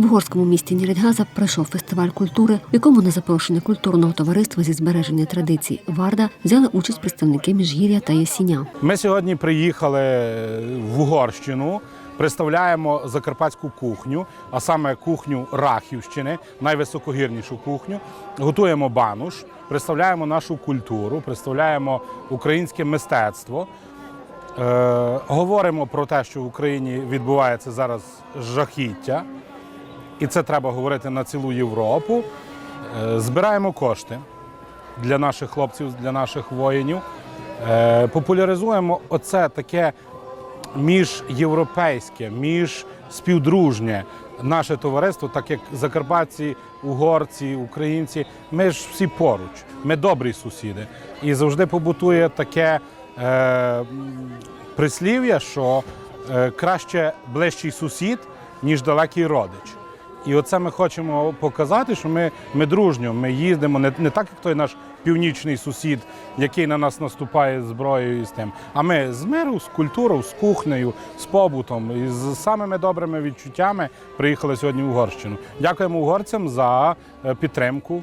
В угорському місті Нірідгаза пройшов фестиваль культури, в якому на запрошення культурного товариства зі збереження традицій Варда взяли участь представники Міжгір'я та Ясіня. Ми сьогодні приїхали в Угорщину. Представляємо закарпатську кухню, а саме кухню Рахівщини, найвисокогірнішу кухню. Готуємо бануш, представляємо нашу культуру, представляємо українське мистецтво. Е, говоримо про те, що в Україні відбувається зараз жахіття, і це треба говорити на цілу Європу. Е, збираємо кошти для наших хлопців, для наших воїнів. Е, популяризуємо оце таке міжєвропейське, між співдружнє наше товариство, так як закарпатці, угорці, українці. Ми ж всі поруч, ми добрі сусіди. І завжди побутує таке е, прислів'я, що е, краще ближчий сусід, ніж далекий родич. І оце ми хочемо показати, що ми, ми дружньо, ми їздимо не, не так, як той наш північний сусід, який на нас наступає з зброєю і з тим. А ми з миру, з культурою, з кухнею, з побутом і з самими добрими відчуттями приїхали сьогодні в Угорщину. Дякуємо угорцям за е, підтримку.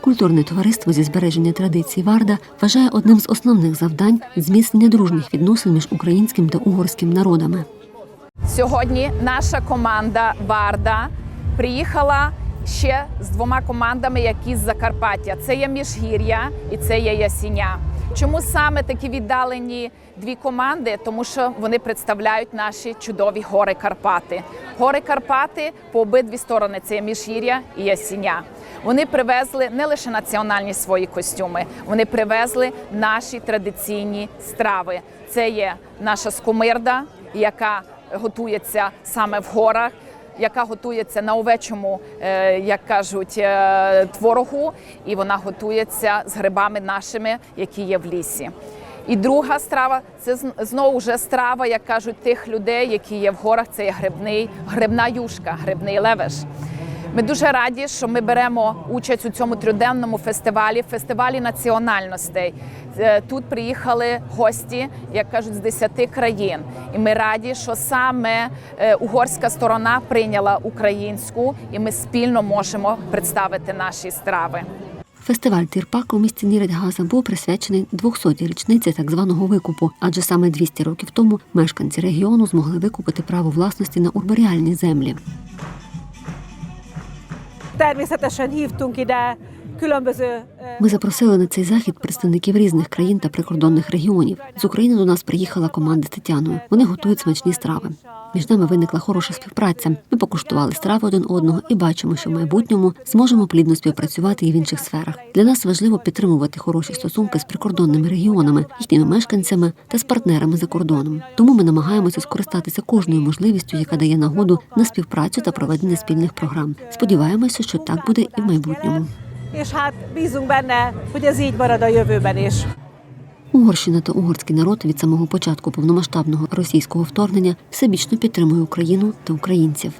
Культурне товариство зі збереження традицій Варда вважає одним з основних завдань зміцнення дружніх відносин між українським та угорським народами. Сьогодні наша команда Варда приїхала ще з двома командами, які з Закарпаття. Це є Міжгір'я і це є Ясіня. Чому саме такі віддалені дві команди? Тому що вони представляють наші чудові гори Карпати. Гори Карпати по обидві сторони це Міжгір'я і Ясіня. Вони привезли не лише національні свої костюми, вони привезли наші традиційні страви. Це є наша скумирда, яка готується саме в горах, яка готується на овечому, е, як кажуть, е, творогу, і вона готується з грибами нашими, які є в лісі. І друга страва це знову вже страва, як кажуть, тих людей, які є в горах. Це є грибний, грибна юшка, грибний левеш. Ми дуже раді, що ми беремо участь у цьому триденному фестивалі, фестивалі національностей. Е, Тут приїхали гості, як кажуть, з 10 країн. І ми раді, що саме е, угорська сторона прийняла українську, і ми спільно можемо представити наші страви. Фестиваль Тірпак у місті Ніридгаза був присвячений 200-й річниці так званого викупу, адже саме 200 років тому мешканці регіону змогли викупити право власності на урбаріальні землі. Természetesen hívtunk ide Ми запросили на цей захід представників різних країн та прикордонних регіонів. З України до нас приїхала команда з Тетяною. Вони готують смачні страви. Між нами виникла хороша співпраця. Ми покуштували страви один одного і бачимо, що в майбутньому зможемо плідно співпрацювати і в інших сферах. Для нас важливо підтримувати хороші стосунки з прикордонними регіонами, їхніми мешканцями та з партнерами за кордоном. Тому ми намагаємося скористатися кожною можливістю, яка дає нагоду на співпрацю та проведення спільних програм. Сподіваємося, що так буде і в майбутньому. És hát bízunk benne, hogy ez így marad a jövőben is. Угорщина та угорський народ від самого початку повномасштабного російського вторгнення всебічно підтримує Україну та українців.